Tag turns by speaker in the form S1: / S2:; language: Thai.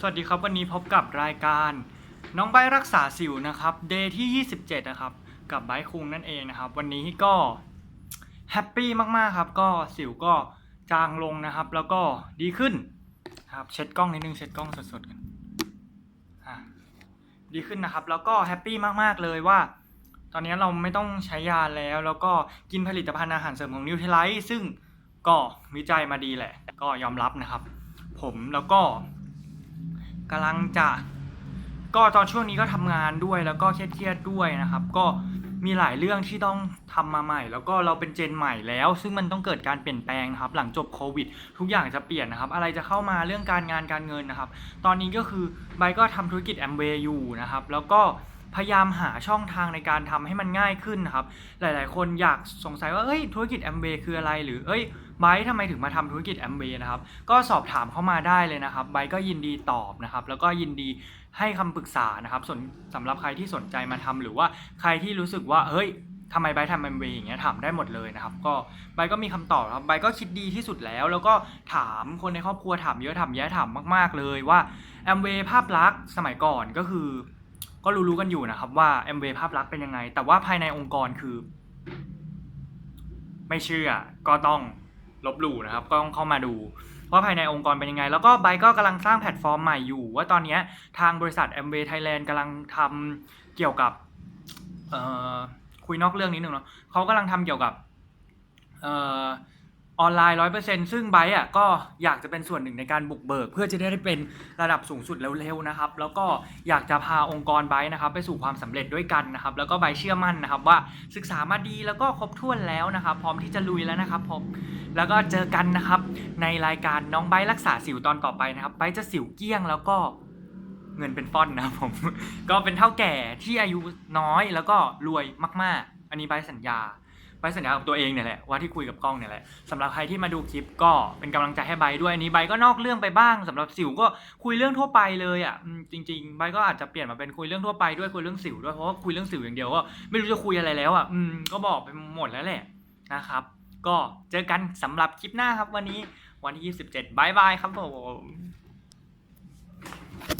S1: สวัสดีครับวันนี้พบกับรายการ น้องใบรักษาสิวนะครับเดย์ที่ 27 นะครับ กับไบร์ทคุงนั่นเองนะครับ วันนี้ก็แฮปปี้มากๆครับก็สิวก็จางลงนะครับ แล้วก็ดีขึ้นครับเช็ดกล้องนิดนึงเช็ดกล้องสดๆกันดีขึ้นนะครับ แล้วก็แฮปปี้มากๆเลยว่า ตอนนี้เราไม่ต้องใช้ยาแล้ว แล้วก็กินผลิตภัณฑ์อาหารเสริมของนิวเทไลท์ซึ่งก็วิจัยมาดีแหละ ก็ยอมรับนะครับ ผมแล้วก็ กำลังจะก็ตอนช่วงนี้ก็ทำงานด้วยแล้วก็เครียดๆด้วยนะครับ ก็มีหลายเรื่องที่ต้องทำมาใหม่ แล้วก็เราเป็นเจนใหม่แล้ว ซึ่งมันต้องเกิดการเปลี่ยนแปลงนะครับ หลังจบโควิด ทุกอย่างจะเปลี่ยนนะครับ อะไรจะเข้ามาเรื่องการงานการเงินนะครับ ตอนนี้ก็คือไบก็ทำธุรกิจแอมเวย์อยู่นะครับ แล้วก็ พยายามหาช่องทางในการทำให้มันง่ายขึ้นนะครับ หลาย ๆ คนอยากสงสัยว่าเอ้ยธุรกิจแอมเวย์คืออะไร หรือเอ้ยไบร์ทำไมถึงมาทำธุรกิจแอมเวย์นะครับ ก็สอบถามเข้ามาได้เลยนะครับไบร์ก็ยินดีตอบนะครับ แล้วก็ยินดีให้คำปรึกษานะครับส่วนสำหรับใครที่สนใจมาทำหรือว่าใครที่รู้สึกว่าเฮ้ยทำไมไบร์ทำแอมเวย์อย่างเงี้ยถามได้หมดเลยนะครับ ก็ไบร์ก็มีคำตอบครับไบร์ก็คิดดีที่สุดแล้ว แล้วก็ถามคนในครอบครัวถามเยอะถามแยะถามมาก ๆ เลยว่าแอมเวย์ภาพลักษณ์สมัยก่อนก็คือ ก็รู้ๆกันอยู่นะครับว่าแอมเวย์ภาพลักษณ์เป็นยังไง แต่ว่าภายในองค์กรคือ ไม่เชื่อก็ต้องลบหลู่นะครับ ก็ต้องเข้ามาดูว่าภายในองค์กรเป็นยังไง แล้วก็ไบก็กำลังสร้างแพลตฟอร์มใหม่อยู่ ว่าตอนนี้ทางบริษัท m w a y Thailand กำลังทำเกี่ยวกับคุยนอกเรื่องนิดนึงเนาะเขากำลังทำเกี่ยวกับ ออนไลน์ร้อยเปอร์เซ็นซึ่งไบร์อะก็อยากจะเป็นส่วนหนึ่งในการบุกเบิก เพื่อจะได้เป็นระดับสูงสุดเร็วๆนะครับ แล้วก็อยากจะพาองค์กรไบร์นะครับ ไปสู่ความสำเร็จด้วยกันนะครับ แล้วก็ไบเชื่อมั่นนะครับ ว่าศึกษามาดีแล้วก็ครบถ้วนแล้วนะครับ พร้อมที่จะลุยแล้วนะครับผมแล้วก็เจอกันนะครับ ในรายการน้องไบร์ทรักษาสิวตอนต่อไปนะครับไบร์จะสิวเกี้ยงแล้วก็เงินเป็นฟ่อนนะครับผม ก็เป็นเท่าแก่ที่อายุน้อยแล้วก็รวยมาก ๆ อันนี้ไบร์สัญญา ไบร์ทสัญญากับตัวเองเนี่ยแหละว่าที่คุยกับกล้องเนี่ยแหละสำหรับใครที่มาดูคลิปก็เป็นกำลังใจให้ไบด้วยอันนี้ไบก็นอกเรื่องไปบ้างสำหรับสิวก็คุยเรื่องทั่วไปเลยอะจริงๆไบก็อาจจะเปลี่ยนมาเป็นคุยเรื่องทั่วไปด้วยคุยเรื่องสิวด้วยเพราะว่าคุยเรื่องสิวอย่างเดียวก็ไม่รู้จะคุยอะไรแล้วอะอืมก็บอกไปหมดแล้วแหละนะครับ ก็เจอกันสำหรับคลิปหน้าครับวันนี้วันที่ 27บายบายครับผม